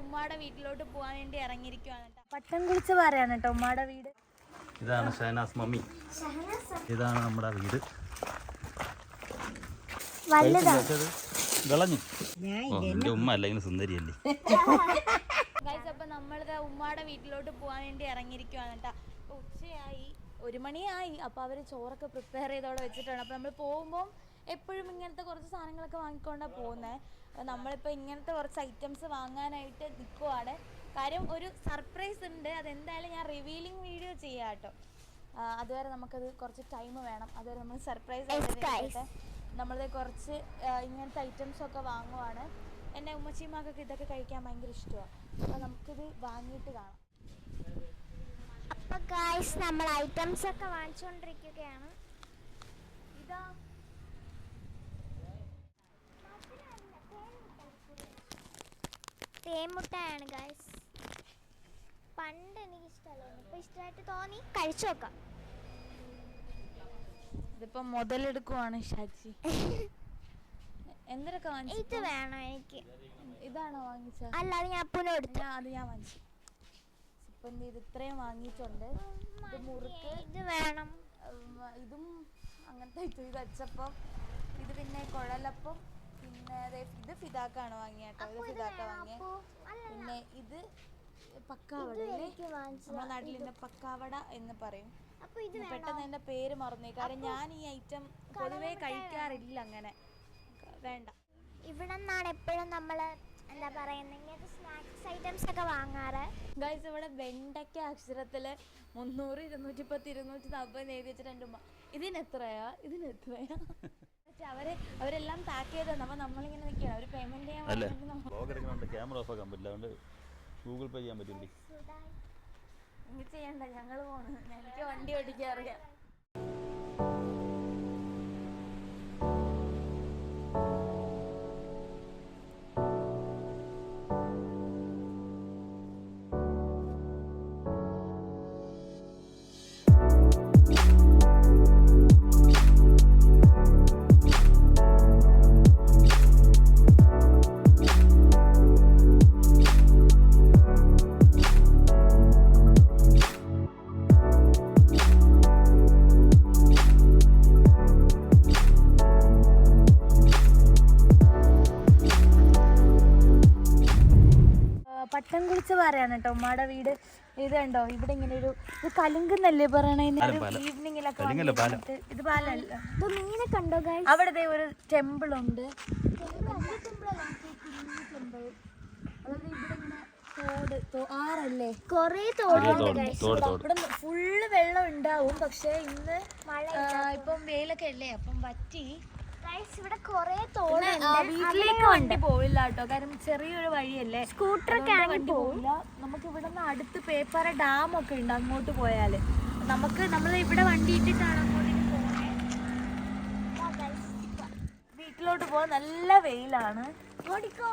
ഉമ്മാടെ വീട്ടിലോട്ട് പോകാൻ വേണ്ടി ഇറങ്ങിയിരിക്കുവാണ് പട്ടം കുളിച്ച് പറയാണ് കേട്ടോ ഉമ്മാടെ വീട്. ഇതാണ് ഷഹനാസ് മമ്മി. ഇതാണ് നമ്മുടെ വീട്. വിളഞ്ഞു. ഓ എന്റെ ഉമ്മ അല്ലെങ്കിൽ സുന്ദരിയല്ലേ? അപ്പൊ നമ്മളിത് ഉമ്മാടെ വീട്ടിലോട്ട് പോകാൻ വേണ്ടി ഇറങ്ങിയിരിക്കുവാണ് കേട്ടോ. ഉച്ചയായി ഒരു മണിയായി. അപ്പൊ അവർ ചോറൊക്കെ പ്രിപ്പയർ ചെയ്തോടെ വെച്ചിട്ടാണ്. അപ്പൊ നമ്മൾ പോകുമ്പോൾ എപ്പോഴും ഇങ്ങനത്തെ കുറച്ച് സാധനങ്ങളൊക്കെ വാങ്ങിക്കൊണ്ടാണ് പോകുന്നത് നമ്മളിപ്പോൾ ഇങ്ങനത്തെ കുറച്ച് ഐറ്റംസ് വാങ്ങാനായിട്ട് നിൽക്കുവാണ് കാര്യം ഒരു സർപ്രൈസ് ഉണ്ട്. അതെന്തായാലും ഞാൻ റിവീലിംഗ് വീഡിയോ ചെയ്യാം കേട്ടോ അതുവരെ നമുക്കത് കുറച്ച് ടൈം വേണം. അതുവരെ നമ്മൾ സർപ്രൈസ് ആയിട്ട് നമ്മളത് കുറച്ച് ഇങ്ങനത്തെ ഐറ്റംസ് ഒക്കെ വാങ്ങുവാണ്. എന്റെ ഉമ്മച്ചിമാക്കൊക്കെ ഇതൊക്കെ കഴിക്കാൻ ഭയങ്കര ഇഷ്ടമാണ് അപ്പോൾ നമുക്കിത് വാങ്ങിയിട്ട് കാണാം. അപ്പൊ ഗായ്സ് നമ്മൾ ഐറ്റംസ് ഒക്കെ വാങ്ങിച്ചുകൊണ്ടിരിക്കുകയാണ് ഇതാ തേമുട്ടയാണ് ഗായ്സ് പണ്ട് എനിക്ക് ഇഷ്ടമല്ലായിരുന്നു ഇപ്പൊ ഇഷ്ടമായിട്ട് തോന്നി. കഴിച്ചു നോക്കാം. ഇതിപ്പോ മുതലെടുക്കുവാണ് ഷാജി. എന്തൊക്കെ ഇത് വേണം എനിക്ക്. ഇതാണോ വാങ്ങിച്ച അത് ഞാൻ അപ്പനും എടുത്തു അത് ഞാൻ വാങ്ങിച്ചു. ഇപ്പം ഇത് ഇത്രയും വാങ്ങിയിട്ടുണ്ട്. ഇത് മുറുക്ക്. ഇത് വേണം. ഇതും അങ്ങനത്തെ ഇതും ഇത് അച്ചപ്പം ഇത് പിന്നെ കുഴലപ്പം പിന്നെ ഇത് ഫിദാക്കാണ് വാങ്ങിയ കേട്ടോ ഇത് ഫിദാക്ക വാങ്ങിയ. അല്ല പിന്നെ ഇത് പക്കാവട നമ്മുടെ നാട്ടിൽ ഇതിന്റെ പക്കാവട എന്ന് പറയും. പെട്ടെന്ന് എന്റെ പേര് മറന്നു കാരണം ഞാൻ ഈ ഐറ്റം പൊതുവേ കഴിക്കാറില്ല അങ്ങനെ. വേണ്ട. ഇവിടെ നിന്നാണ് എപ്പോഴും നമ്മൾ എന്താ പറയുന്നത് ഇങ്ങനത്തെ സ്നാക്സ് ഐറ്റംസ് ഒക്കെ വാങ്ങാറ്. ഗൈസ് ഇവിടെ വെണ്ടയ്ക്ക അക്ഷരത്തിൽ മുന്നൂറ് ഇരുന്നൂറ്റി പത്ത് ഇരുന്നൂറ്റി നാൽപ്പത് എഴുതി വെച്ചിട്ട് ഇതിനെത്രയാ ഉമ്മ അവർ അവരെല്ലാം പാക്ക് ചെയ്ത് തന്നെ. അപ്പൊ നമ്മളിങ്ങനെ നിൽക്കണം പേയ്മെന്റ് ചെയ്യാൻ അല്ലേ? നമ്മ- ബ്ലോഗ് എടുക്കണോണ്ട് ക്യാമറ ഓഫ് ആക്കാൻ പറ്റില്ല. അതുകൊണ്ട് ഗൂഗിൾ പേ ചെയ്യാൻ പറ്റില്ലേ ഇനി ചെയ്യണ്ട. ഞങ്ങൾ പോണ്. എനിക്ക് വണ്ടി ഓടിക്കാൻ അറിയാം. പറയാണ് കേട്ടോ. ഉമ്മയുടെ വീട് ഇത് കണ്ടോ? ഇവിടെ ഇങ്ങനെ ഒരു ഇത് കലുങ്കെന്നല്ലേ പറയണേ. ഈവനിങ്ങിലൊക്കെ ഇത് പാലല്ല. ഇത് മീനെ കണ്ടോ അവിടെ ഒരു ടെമ്പിൾ ഉണ്ട് ആറല്ലേ കൊറേ തോടുണ്ട് ഫുള്ള് വെള്ളം ഉണ്ടാവും. പക്ഷെ ഇന്ന് ആ, ഇപ്പം വെയിലൊക്കെ അല്ലേ? അപ്പം വറ്റി. ഗൈസ് ഇവിടെ കൊറേ വീട്ടിലേക്ക് വണ്ടി പോവില്ല കേട്ടോ. കാരണം ചെറിയൊരു വഴിയല്ലേ? സ്കൂട്ടറൊക്കെ അതുകൊണ്ട് ആണെങ്കിൽ പോവില്ല. നമുക്ക് ഇവിടെ നിന്ന് അടുത്ത് പേപ്പറ ഡാം ഒക്കെ ഉണ്ട്. അങ്ങോട്ട് പോയാൽ. നമുക്ക് നമ്മൾ ഇവിടെ വണ്ടി ഇട്ടിട്ടാണ് അങ്ങോട്ടേക്ക് പോകുന്നത് വീട്ടിലോട്ട് പോകാൻ നല്ല വെയിലാണ്. ഓടിക്കോ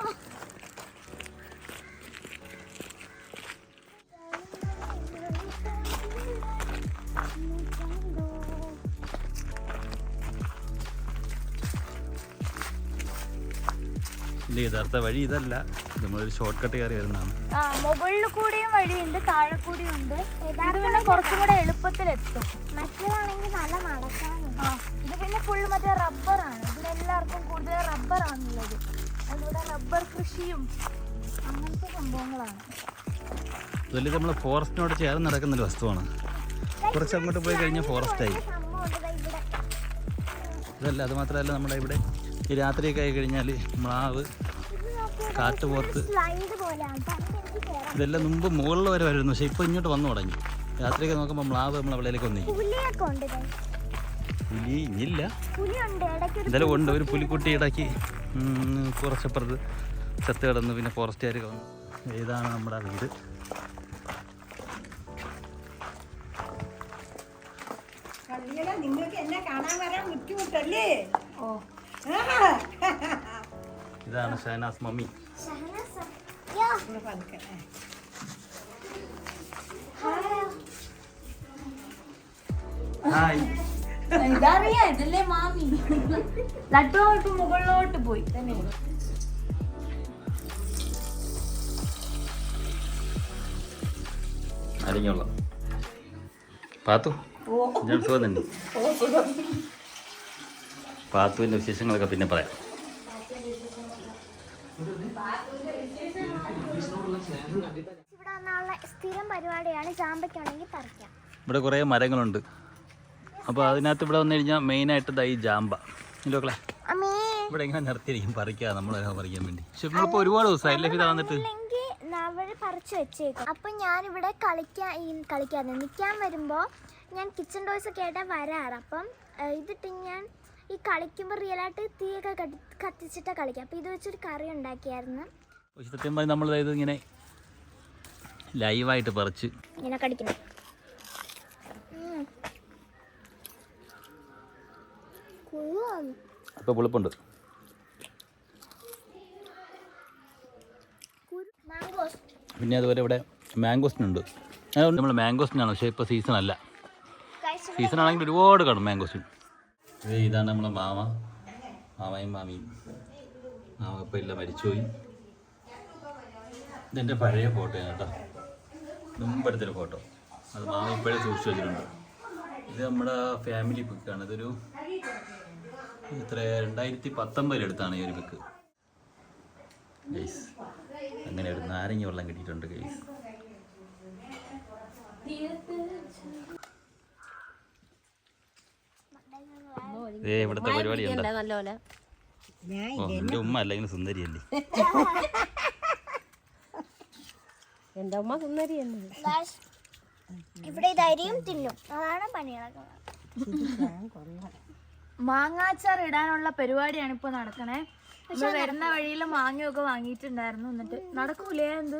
ഇതിന്റെ യഥാർത്ഥ വഴി ഇതല്ല. നമ്മളൊരു ഷോർട്ട് കട്ട് കയറി വരുന്നതാണ്. മുകളിൽ കൂടിയും വഴിയുണ്ട് താഴെ കൂടിയും ഉണ്ട്. ഇത് പിന്നെ കുറച്ചും കൂടെ എളുപ്പത്തിലെത്തും. മറ്റേതാണെങ്കിൽ നല്ല നടക്കാനും. ഇത് പിന്നെ ഫുള്ള് മറ്റേ റബ്ബറാണ് ഇവിടെ എല്ലാവർക്കും കൂടുതൽ റബ്ബറാണുള്ളത് അതിവിടെ റബ്ബർ കൃഷിയും അങ്ങനത്തെ സംഭവങ്ങളാണ്. ഇതല്ലേ നമ്മൾ ഫോറസ്റ്റിനോട് ചേർന്ന് നടക്കുന്ന ഒരു വസ്തുവാണ്. കുറച്ച് അങ്ങോട്ട് പോയി കഴിഞ്ഞാൽ ഫോറസ്റ്റായി ഇതല്ല അത് മാത്രമല്ല നമ്മുടെ ഇവിടെ ഈ രാത്രിയൊക്കെ ആയി കഴിഞ്ഞാൽ മ്ലാവ് പണ്ട് ഇതെല്ലാം മുമ്പ് മുകളിൽ വരെ വരുന്നു. പക്ഷെ ഇപ്പോൾ ഇങ്ങോട്ട് വന്നു തുടങ്ങി. രാത്രിയൊക്കെ നോക്കുമ്പോൾ മ്ലാവ് നമ്മളെ വിളയിലേക്ക് വന്നിരിക്കും. പുലി ഇല്ല ഒരു ഉണ്ട്. ഒരു പുലിക്കുട്ടി ഇടയ്ക്ക് കുറച്ചപ്പുറത്ത് ചത്ത് കിടന്നു പിന്നെ ഫോറസ്റ്റുകാർ വന്നു. ഇതാണ് നമ്മുടെ വീട്. നിങ്ങൾക്ക് എന്നെ കാണാൻ വരാൻ ബുദ്ധിമുട്ടല്ലേ? ഓ. ഇതാണ് ഷഹനാസ് മമ്മി. ഹായ് ഇതറിയാ ഇതല്ലേ മാമി ലഡു മുകളിലോട്ട് പോയി. തന്നെ. അരിഞ്ഞോളാം. പാത്തു ഞാൻ സുഖം തന്നെ. പാത്തുവിന്റെ വിശേഷങ്ങളൊക്കെ പിന്നെ പറയാം. ഇവിടെ വന്നുള്ള സ്ഥിരം പരിപാടിയാണ് ചാമ്പയ്ക്കാണെങ്കിൽ പറിക്കാം ഇവിടെ കുറേ മരങ്ങളുണ്ട്. അപ്പോൾ അതിനകത്ത് ഇവിടെ വന്നു കഴിഞ്ഞാൽ മെയിനായിട്ട് ഇതായി ജാമ്പ. അമ്മേ ഇവിടെ എങ്ങനെ നിർത്തിയിരിക്കും? പറിക്കുക നമ്മൾ പറിക്കാൻ വേണ്ടി. പക്ഷെ നമ്മളിപ്പോൾ ഒരുപാട് ദിവസമായി അല്ലേ ഇതാ വന്നിട്ട് ഇല്ലെങ്കിൽ അവർ പറിച്ചു വെച്ചേക്കും. അപ്പൊ ഞാനിവിടെ കളിക്കാൻ ഈ കളിക്കാതെ നിൽക്കാൻ വരുമ്പോൾ ഞാൻ കിച്ചൺ ടോയ്സ് ഒക്കെ ആയിട്ട് വരാറ്. അപ്പം ഇതിട്ട് ഞാൻ ഈ കളിക്കുമ്പോൾ റിയലായിട്ട് തീയൊക്കെ കത്തിച്ചിട്ടാണ് കത്തിച്ചിട്ട് കളിക്കാം അപ്പൊ ഇത് വെച്ചൊരു കറി ഉണ്ടാക്കിയായിരുന്നു. സത്യം പറഞ്ഞാൽ നമ്മൾ ഇങ്ങനെ ലൈവായിട്ട് പറിച്ച്. ഇങ്ങനെ കടിക്കണം. അപ്പോൾ പുളിപ്പുണ്ട്. മാംഗോസ് പിന്നെ അതുപോലെ ഇവിടെ മാംഗോസ്റ്റിനുണ്ട് അതുകൊണ്ട് നമ്മൾ മാംഗോസ്റ്റിനാണ് പക്ഷേ ഇപ്പോൾ സീസൺ അല്ല. സീസൺ ആണെങ്കിൽ ഒരുപാട് കാണും മാംഗോസ്റ്റിൻ ഇതാണ് നമ്മളെ മാമ. മാമയും മാമിയും. മാമ ഇപ്പോൾ ഇല്ല മരിച്ചുപോയി. ഇതെന്റെ പഴയ ഫോട്ടോയാണ് കേട്ടോ. മുമ്പെടുത്തൊരു ഫോട്ടോ അത് മാമ ഇപ്പോഴും സൂക്ഷിച്ചു വെച്ചിട്ടുണ്ട്. ഇത് നമ്മുടെ ഫാമിലി പിക്കാണ് ഇതൊരു ഇത്ര രണ്ടായിരത്തി പത്തൊമ്പതിലെടുത്താണ് ഈ ഒരു പിക്ക് ഗൈസ് അങ്ങനെ ഒരു നാരങ്ങ വെള്ളം കിട്ടിയിട്ടുണ്ട് ഗൈസ് ഇവിടുത്തെ പരിപാടി ഉണ്ടോ എന്റെ ഉമ്മ അല്ലെങ്കിൽ സുന്ദരിയല്ലേ? എന്റെ അമ്മ സുന്ദരി ഇവിടെ ഇത് അരിയും തിന്നും. അതാണ് പണികളൊക്കെ. മാങ്ങാച്ചാർ ഇടാനുള്ള പരിപാടിയാണ് ഇപ്പൊ നടക്കണേ. പക്ഷെ വരുന്ന വഴിയിൽ മാങ്ങയൊക്കെ വാങ്ങിയിട്ടുണ്ടായിരുന്നു എന്നിട്ട് നടക്കൂലേ എന്ത്?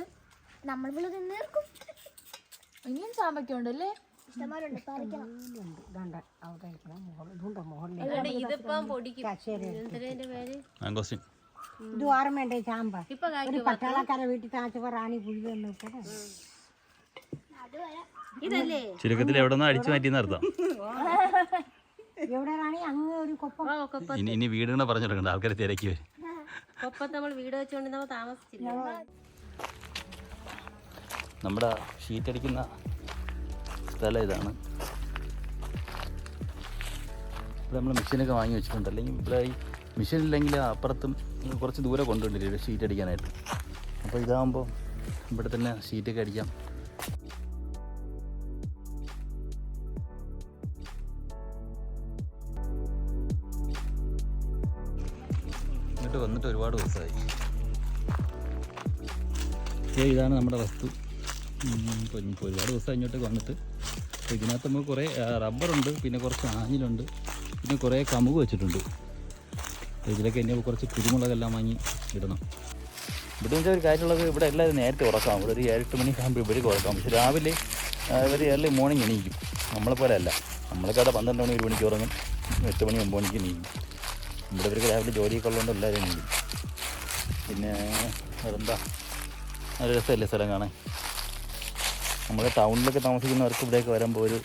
നമ്മൾ ഇവിടെ തിന്നേർക്കും ഇനിയും ചാമ്പയ്ക്കുണ്ട് ഉണ്ടല്ലേ ഇതിപ്പം പൊടിക്കും. ഇത് ഓർമ്മയുണ്ടേ ചാമ്പ? ഇപ്പൊ ഒരു പട്ടാളക്കാരെ വീട്ടിൽ കാച്ചപ്പോ റാണി പുഴി വന്നു ഇതല്ലേ? ചുരുക്കത്തിൽ എവിടെ നിന്ന് അടിച്ചു മാറ്റി നിർത്താം എവിടെ റാണി? അങ്ങ് ഒരു കൊപ്പം. ഇനി ഇനി വീടുകളെ പറഞ്ഞു കൊടുക്കണ്ട ആൾക്കാർ തിരക്കി വരും. കൊപ്പത്ത് നമ്മൾ വീട് വെച്ചുകൊണ്ട് നമ്മൾ താമസിച്ചില്ല. നമ്മുടെ ഷീറ്റ് അടിക്കുന്ന സ്ഥലം ഇതാണ്. ഇവിടെ നമ്മൾ മെഷീനൊക്കെ വാങ്ങി വെച്ചിട്ടുണ്ട്. അല്ലെങ്കിൽ ഇവിടെ ഈ മെഷീൻ ഇല്ലെങ്കിൽ അപ്പുറത്തും കുറച്ച് ദൂരെ കൊണ്ടുവന്നില്ല ഷീറ്റ് അടിക്കാനായിട്ട്? അപ്പോൾ ഇതാകുമ്പോൾ ഇവിടെ തന്നെ ഷീറ്റൊക്കെ അടിക്കാം. എന്നിട്ട് വന്നിട്ട് ഒരുപാട് ദിവസമായി. ഇതാണ് നമ്മുടെ വസ്തു. ഇപ്പോൾ ഇപ്പൊ ഇപ്പൊ ഒരുപാട് ദിവസം ഇങ്ങോട്ടേക്ക് വന്നിട്ട്. അപ്പോൾ ഇതിനകത്ത് നമുക്ക് കുറേ റബ്ബറുണ്ട് പിന്നെ കുറച്ച് ആഞ്ഞിലുണ്ട് പിന്നെ കുറേ കമുക് വെച്ചിട്ടുണ്ട്. ഇതിലൊക്കെ ഇനി കുറച്ച് കുരുമുളകെല്ലാം വാങ്ങി ഇടണം. ഇവിടെ വെച്ചാൽ ഒരു കാര്യമുള്ളത് ഇവിടെ എല്ലാവരും നേരത്തെ ഉറക്കാം. ഇവിടെ ഒരു ഏഴെട്ട് മണിക്കാകുമ്പോൾ ഇവർക്ക് ഉറക്കാം. പക്ഷെ രാവിലെ ഇവർ ഏർലി മോർണിംഗ് എണീക്കും. നമ്മളെ പോലെ അല്ല. നമ്മളൊക്കെ അവിടെ പന്ത്രണ്ട് മണി ഒരു മണിക്ക് ഉറങ്ങും. എട്ട് മണി ഒമ്പത് മണിക്ക് എണീക്കും. ഇവിടെ ഇവർക്ക് രാവിലെ ജോലിയൊക്കെ ഉള്ളതുകൊണ്ട് എല്ലാവരും എണീക്കും. പിന്നെ അതെന്താ നല്ല രസമല്ലേ സ്ഥലം കാണാൻ? നമ്മുടെ ടൗണിലൊക്കെ താമസിക്കുന്നവർക്ക് ഇവിടേക്ക് വരുമ്പോൾ ഒരു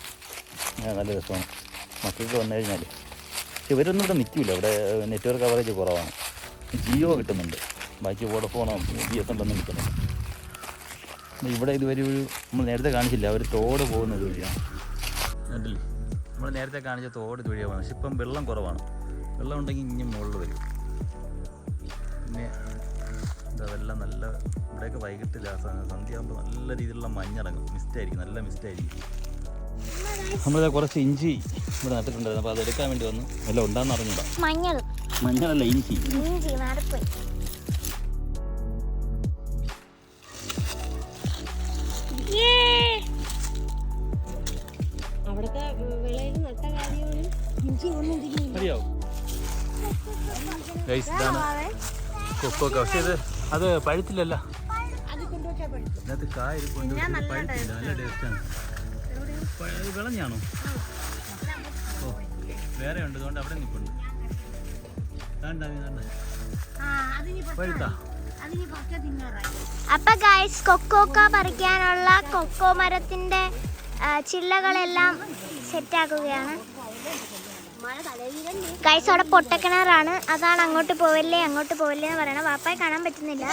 നല്ല രസമാണ്. മക്കൾക്ക് വന്നു കഴിഞ്ഞാൽ പക്ഷെ ഇവരൊന്നും ഇവിടെ നിൽക്കില്ല. ഇവിടെ നെറ്റ്വർക്ക് കവറേജ് കുറവാണ്. ജിയോ കിട്ടുന്നുണ്ട്. ബാക്കി വോഡഫോണോ ബി എസ് എല്ലൊന്നും നിൽക്കുന്നുണ്ട് ഇവിടെ ഇതുവരെ ഒരു നമ്മൾ നേരത്തെ കാണിച്ചില്ല. അവർ തോട് പോകുന്ന ഒരു വഴിയാണ്. കണ്ടില്ലേ? നമ്മൾ നേരത്തെ കാണിച്ച തോട് ഇതുവഴിയാണ് പക്ഷെ ഇപ്പം വെള്ളം കുറവാണ്. വെള്ളം ഉണ്ടെങ്കിൽ ഇനി മുകളിൽ വരും. പിന്നെ എന്താ വെള്ളം നല്ല ഇവിടെയൊക്കെ വൈകിട്ട് സന്ധ്യ ആകുമ്പോൾ നല്ല രീതിയിലുള്ള മഞ്ഞിറങ്ങും. മിസ്റ്റായിരിക്കും നല്ല മിസ്റ്റായിരിക്കും നമ്മളിത് കുറച്ച് ഇഞ്ചി ഇവിടെ നട്ടിട്ടുണ്ടായിരുന്നു അപ്പോൾ അതെടുക്കാൻ വേണ്ടി വന്നു. അല്ല ഉണ്ടാന്ന് അറിഞ്ഞൂടാ. മഞ്ഞൾ. മഞ്ഞളല്ല ഇഞ്ചി. ഇഞ്ചി മാറിപ്പോയി അവിടുത്തെ വിളയിൽ നട്ട കാര്യമാണ്. അറിയാവോ ഗൈസ് ഇതാണ് കൊക്കൊക്കെ. പക്ഷേ ഇത് അത് പഴുത്തില്ലല്ലോ. ഇതിനകത്ത് കായ പഴുത്തില്ല. നല്ല ടേസ്റ്റാണ്. വിളഞ്ഞാണോ? ഓ വേറെ ഉണ്ട്. അതുകൊണ്ട് അവിടെ നിൽപ്പുണ്ട്. അപ്പൊ ഗൈസ് കൊക്കോക്ക പറിക്കാനുള്ള കൊക്കോ മരത്തിന്റെ ചില്ലകളെല്ലാം സെറ്റാക്കുകയാണ് ഗൈസ് അവിടെ പൊട്ടക്കിണറാണ്. അതാണ് അങ്ങോട്ട് പോവല്ലേ അങ്ങോട്ട് പോവല്ലേ എന്ന് പറയണത്. വാപ്പായെ കാണാൻ പറ്റുന്നില്ല.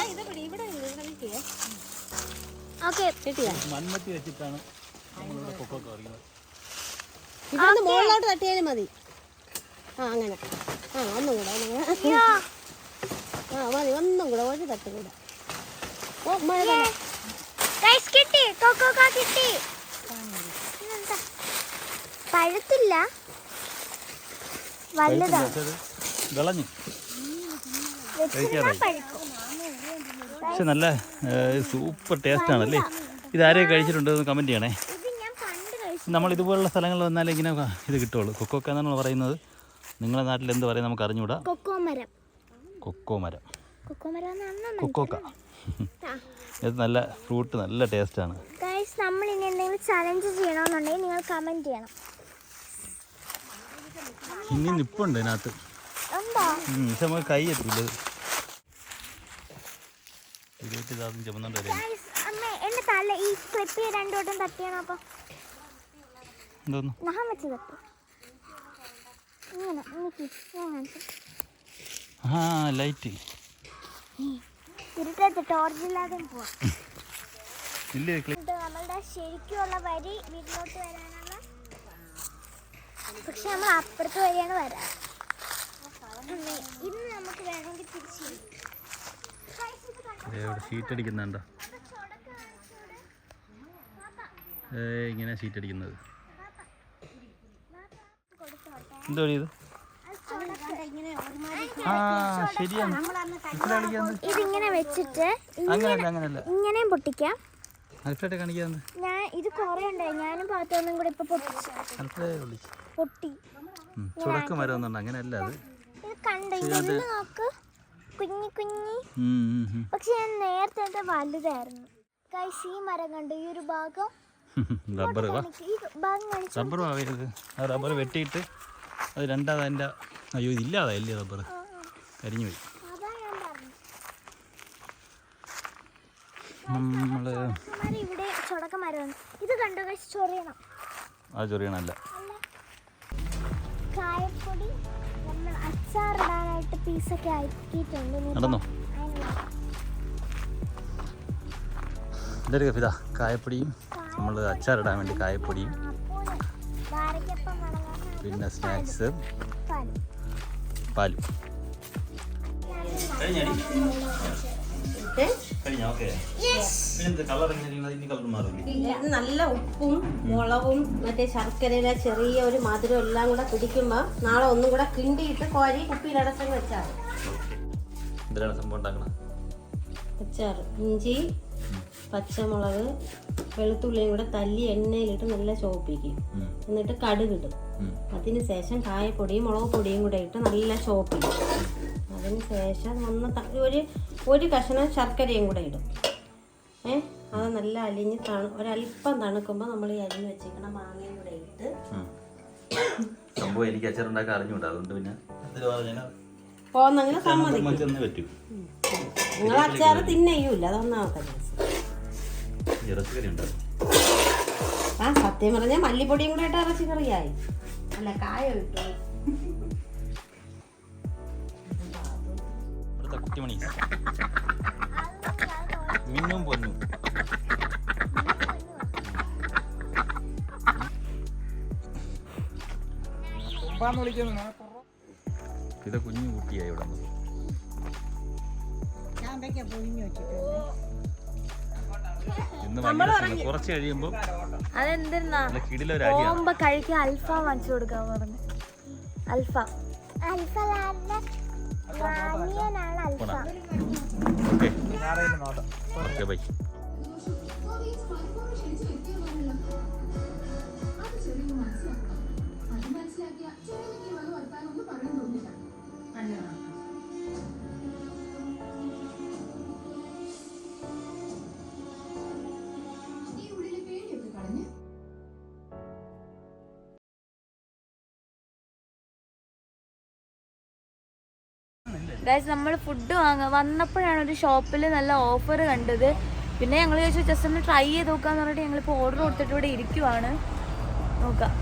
ഓക്കെ മൺമത്തി വെച്ചിട്ടാണ്. ഇതൊന്ന് മുകളിലോട്ട് തട്ടിയാലും മതി. ആ അങ്ങനെ. ആ ഒന്നും കൂടെ ഒന്നും കൂടെ. ആ മതി ഒന്നും കൂടെ ഒരു തട്ട് കൂടെ. ഓ മഴ ഗൈസ് കിട്ടി കിട്ടി? പഴുത്തില്ല. വലുതാണ് പക്ഷേ നല്ല സൂപ്പർ ടേസ്റ്റ് ആണല്ലേ ഇതാരെയും കഴിച്ചിട്ടുണ്ടോ കമന്റ് ചെയ്യണേ ഇത് ഞാൻ പണ്ട് കഴിച്ചു നമ്മൾ ഇതുപോലുള്ള സ്ഥലങ്ങളിൽ വന്നാലേ ഇങ്ങനെ ഇത് കിട്ടുള്ളൂ കൊക്കോക്ക എന്നാണ് പറയുന്നത്. നിങ്ങളുടെ നാട്ടിൽ എന്ത് പറയും നമുക്ക് അറിഞ്ഞൂടാ? കൊക്കോ മരം. കൊക്കോ മരം. കൊക്കോ കൊക്കോക്ക ഇത് നല്ല ഫ്രൂട്ട് നല്ല ടേസ്റ്റാണ് ആണ്. നമ്മൾ ഇനി എന്തെങ്കിലും ചലഞ്ച് ചെയ്യണമെന്നുണ്ടെങ്കിൽ നിങ്ങൾ കമന്റ് ചെയ്യണം. ഇനി നിപ്പുണ്ട് ഇതിനകത്ത്. പക്ഷെ നമുക്ക് കൈ എത്തില്ല. ഇരുപത്തി ചുമന്നുണ്ട് എന്റെ തല ഈ ക്ലിപ്പ് രണ്ടോട്ടം തട്ടിയാണോ തട്ടിയാണ് അപ്പൊ എന്തോന്നു ആ ലൈറ്റ് ഇല്ലേ നമ്മളുടെ ശരിക്കുള്ള വരി വീട്ടിലോട്ട് വരാനുള്ള പക്ഷെ നമ്മൾ അപ്പുറത്ത് വഴിയാണ് ഇന്ന് നമുക്ക് വേണമെങ്കിൽ തിരിച്ചു ഷീറ്റ് അടിക്കുന്നുണ്ടോ? ഇങ്ങനെ ഷീറ്റ് അടിക്കുന്നത്. എന്തോ ഇത്? ആ ശരിയാണ്. ഇതിങ്ങനെ വെച്ചിട്ട് അങ്ങനല്ല അങ്ങനല്ല. ഇങ്ങനെയും പൊട്ടിക്കാം. അൽഫ്രേഡ് കാണിക്കാന്ന് ഞാൻ ഇത് കുറേ ഉണ്ടായി. ഞാനും പാത്തൊന്നും കൂടെ ഇപ്പൊ പൊട്ടിച്ചു. അൽഫ്രേഡ് വിളിച്ചു പൊട്ടി. ചുടക്ക് മരം ഒന്നുണ്ട് അങ്ങനെയല്ല അത്. കണ്ടോ? ഇതൊന്ന് നോക്ക്. കുഞ്ഞി കുഞ്ഞി. പക്ഷെ ഞാൻ നേരത്തെ വലുതായിരുന്നു. ഗൈസ് ഈ മരം കണ്ടു? ഈ ഒരു ഭാഗം റബ്ബർ റബ്ബർ റബ്ബർ വെട്ടിയിട്ട് അത് രണ്ടാമത് അതിന്റെ അയ്യോ ഇതില്ലാതായില്ലേ റബ്ബർ കരിഞ്ഞു പോയി. നമ്മൾ ഇത് കണ്ടോ ചൊറിയണം. ആ ചൊറിയണല്ല. കായപ്പൊടി നമ്മൾ അച്ചാറിടാനായിട്ട് പീസൊക്കെ ആക്കിയിട്ടുണ്ട് നടന്നോ? ഇതൊരു കായപ്പൊടിയും നമ്മൾ അച്ചാറിടാൻ വേണ്ടി കായപ്പൊടിയും പിന്നെ സ്നാക്സ്. പാലും. നല്ല ഉപ്പും മുളകും മറ്റേ ശർക്കരയിലെ ചെറിയ ഒരു മധുരം എല്ലാം കൂടെ കുടിക്കുമ്പോ നാളെ ഒന്നും കൂടെ കിണ്ടിയിട്ട് കോരി കുപ്പിയിലടക്കം വെച്ചാൽ അച്ചാറ് ഇഞ്ചി പച്ചമുളക് വെളുത്തുള്ളിയും കൂടെ തല്ലി എണ്ണയിലിട്ട് നല്ല ചോപ്പിക്കും എന്നിട്ട് കടുകിടും. അതിന് ശേഷം കായപ്പൊടിയും മുളക് പൊടിയും കൂടെ ഇട്ട് നല്ല ചോപ്പി അതിന് ശേഷം ഒന്ന് ഒരു ഒരു കഷ്ണം ശർക്കരയും കൂടെ ഇടും. ഏ അത് നല്ല അലിഞ്ഞ് തണു ഒരല്പം തണുക്കുമ്പോൾ നമ്മൾ ഈ അരിഞ്ഞ് വെച്ചേക്കണ മാങ്ങയും കൂടെ ഇട്ട് സംഭവം എനിക്ക് അച്ചാറുണ്ടാക്കാൻ അറിഞ്ഞൂടാ. അതുകൊണ്ട് പിന്നെ പോന്നെങ്കിലും സമ്മതിക്കും. നിങ്ങൾ അച്ചാറ് തിന്നെയ്യൂല അതൊന്നാമത്തെ ഇറച്ചിക്കറി ഉണ്ട്? ആ സത്യം പറഞ്ഞാൽ മല്ലിപ്പൊടിയും കൂടെ ഇട്ട് ഇറച്ചി കറിയായി. അല്ല കായ ഇട്ടു. മിന്നും പൊന്നു. ഇത് കുഞ്ഞു കുട്ടിയായി ഇവിടെ ഇന്ന്. കുറച്ച് കഴിയുമ്പോൾ അതെന്തിരുന്നാ പോകുമ്പോ കഴിക്കാൻ അൽഫാം വാങ്ങിച്ചു കൊടുക്കാൻ പറഞ്ഞു. അൽഫാം. അൽഫലാറിന്റെ റാണിയനാണ് അൽഫ. ഓക്കെ. Okay bye. ഗൈസ് നമ്മൾ ഫുഡ് വാങ്ങാൻ വന്നപ്പോഴാണ് ഒരു ഷോപ്പിൽ നല്ല ഓഫർ കണ്ടത്. പിന്നെ ഞങ്ങൾ ചോദിച്ചു ജസ്റ്റ് ഒന്ന് ട്രൈ ചെയ്ത് നോക്കാന്ന് പറഞ്ഞിട്ട് ഞങ്ങളിപ്പോൾ ഓർഡർ കൊടുത്തിട്ട് ഇവിടെ ഇരിക്കുവാണ്. നോക്കാം.